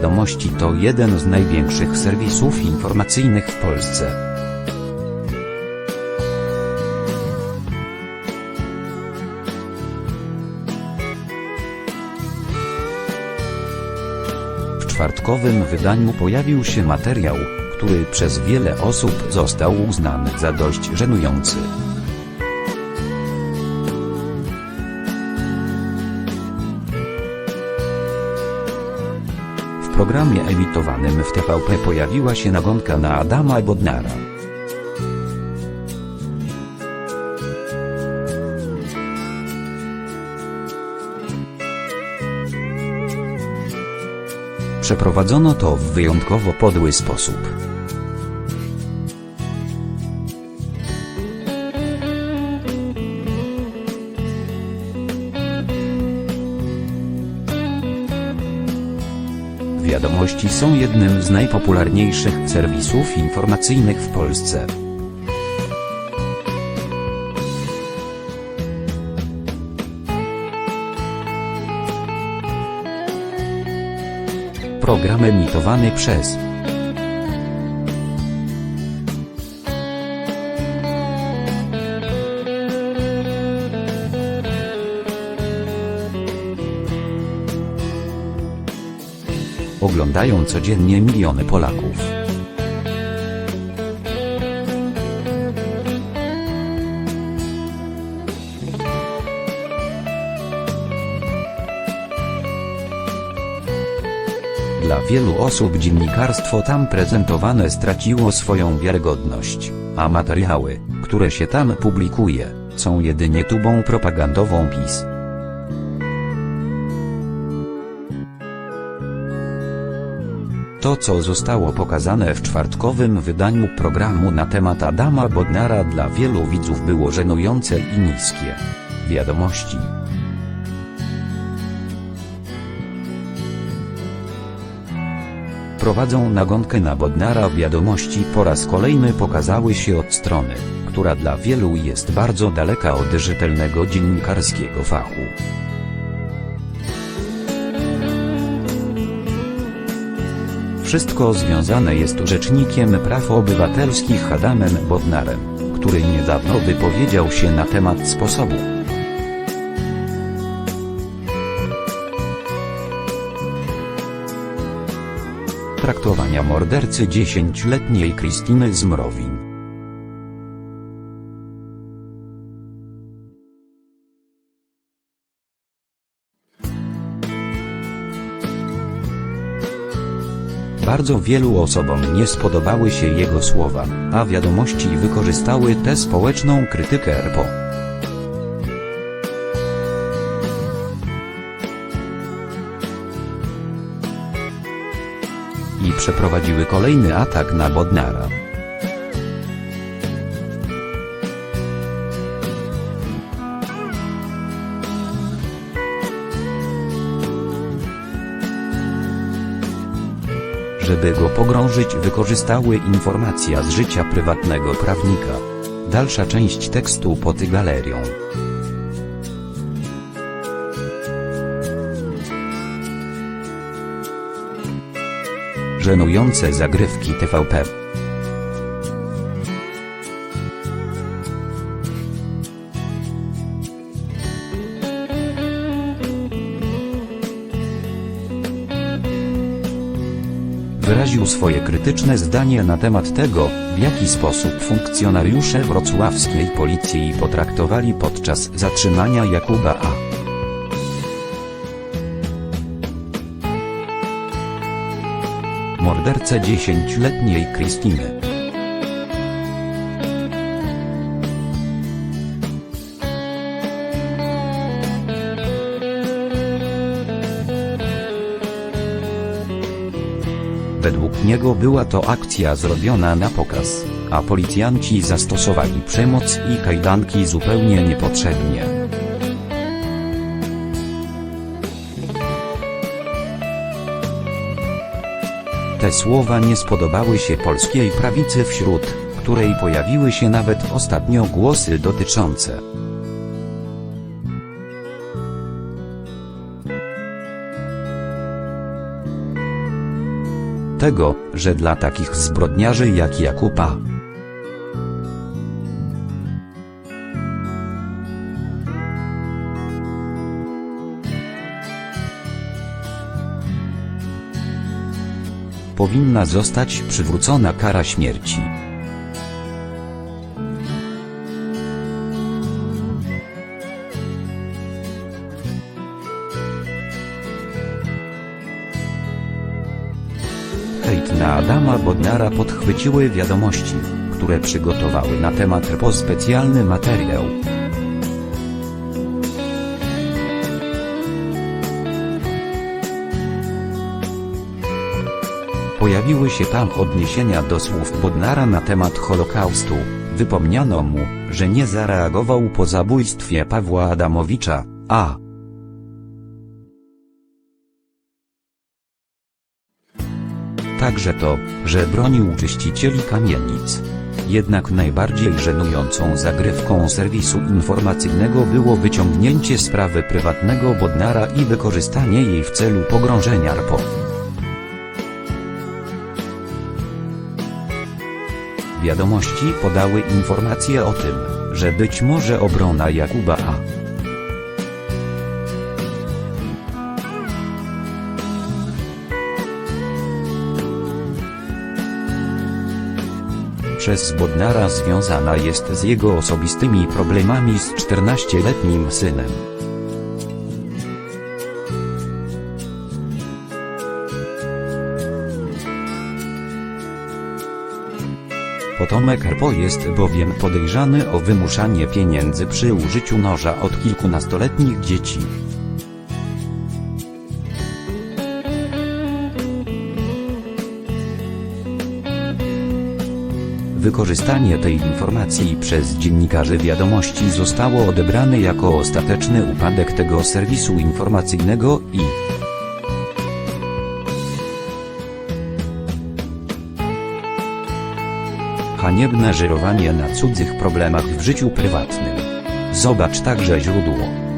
Wiadomości to jeden z największych serwisów informacyjnych w Polsce. W czwartkowym wydaniu pojawił się materiał, który przez wiele osób został uznany za dość żenujący. W programie emitowanym w TVP pojawiła się nagonka na Adama Bodnara. Przeprowadzono to w wyjątkowo podły sposób. Wiadomości są jednym z najpopularniejszych serwisów informacyjnych w Polsce. Program emitowany przez oglądają codziennie miliony Polaków. Dla wielu osób dziennikarstwo tam prezentowane straciło swoją wiarygodność, a materiały, które się tam publikuje, są jedynie tubą propagandową PiS. To co zostało pokazane w czwartkowym wydaniu programu na temat Adama Bodnara dla wielu widzów było żenujące i niskie. Wiadomości. Prowadzą nagonkę na Bodnara wiadomości po raz kolejny pokazały się od strony, która dla wielu jest bardzo daleka od rzetelnego dziennikarskiego fachu. Wszystko związane jest rzecznikiem praw obywatelskich Adamem Bodnarem, który niedawno wypowiedział się na temat sposobu, traktowania mordercy dziesięcioletniej Krystyny Zmrowin. Bardzo wielu osobom nie spodobały się jego słowa, a wiadomości wykorzystały tę społeczną krytykę RPO. I przeprowadziły kolejny atak na Bodnara. Żeby go pogrążyć wykorzystały informacja z życia prywatnego prawnika. Dalsza część tekstu pod galerią. Żenujące zagrywki TVP. Wyraził swoje krytyczne zdanie na temat tego, w jaki sposób funkcjonariusze wrocławskiej policji potraktowali podczas zatrzymania Jakuba A. Mordercę dziesięcioletniej Krystyny. Według niego była to akcja zrobiona na pokaz, a policjanci zastosowali przemoc i kajdanki zupełnie niepotrzebnie. Te słowa nie spodobały się polskiej prawicy wśród której pojawiły się nawet ostatnio głosy dotyczące tego, że dla takich zbrodniarzy jak Jakuba, powinna zostać przywrócona kara śmierci. Na Adama Bodnara podchwyciły wiadomości, które przygotowały na temat RPO specjalny materiał. Pojawiły się tam odniesienia do słów Bodnara na temat Holokaustu. Wypomniano mu, że nie zareagował po zabójstwie Pawła Adamowicza, a Także to, że bronił czyścicieli kamienic. Jednak najbardziej żenującą zagrywką serwisu informacyjnego było wyciągnięcie sprawy prywatnego Bodnara i wykorzystanie jej w celu pogrążenia RPO. Wiadomości podały informacje o tym, że być może obrona Jakuba A. przez Bodnara związana jest z jego osobistymi problemami z 14-letnim synem. Potomek RPO jest bowiem podejrzany o wymuszanie pieniędzy przy użyciu noża od kilkunastoletnich dzieci. Wykorzystanie tej informacji przez dziennikarzy wiadomości zostało odebrane jako ostateczny upadek tego serwisu informacyjnego i haniebne żyrowanie na cudzych problemach w życiu prywatnym. Zobacz także źródło.